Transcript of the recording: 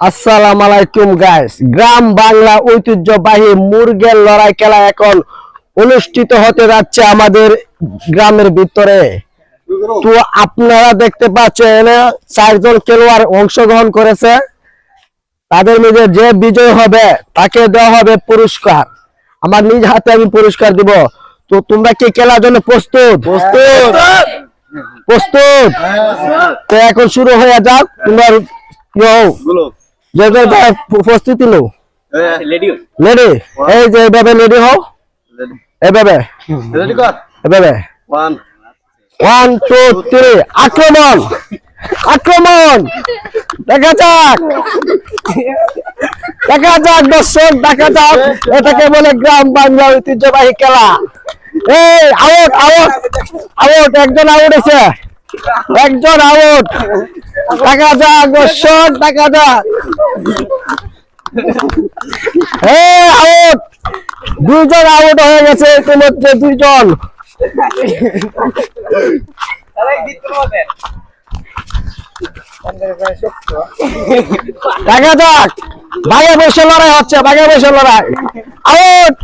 আসসালাম আলাইকুম গাইস গ্রাম বাংলা ঐতিহ্যবাহী মুরগের লড়াই খেলা এখন অনুষ্ঠিত হতে যাচ্ছে আমাদের গ্রামের ভিতরে। তো আপনারা দেখতে পাচ্ছেন চারজন খেলোয়াড় অংশগ্রহণ করেছে। তাদের মধ্যে যে বিজয় হবে তাকে দেওয়া হবে পুরস্কার। আমার নিজ হাতে আমি পুরস্কার দিব। তো তোমরা কি খেলার জন্য প্রস্তুত? প্রস্তুত। প্রস্তুত। তো এখন শুরু হয়ে যাক। তোমার ইয়ো, যে যে যে লো লেডি লেডি এই যে এভাবে লেডি হও। এভাবে এভাবে ওয়ান ওয়ান টু থ্রি আক্রমণ আক্রমণ দেখা যাক। দেখা যাক দর্শক দেখা যাক। এটাকে বলে গ্রাম বাংলা ঐতিহ্যবাহী খেলা। এই আউট আউট আউট একজন আউট আছে। একজন আউট দেখা যাক দর্শক দেখা যাক। আউট দুইজন আউট হয়ে গেছে ইতিমধ্যে দুইজন। দেখা যাক বসে লড়াই হচ্ছে, ভাগে বসে লড়াই। আউট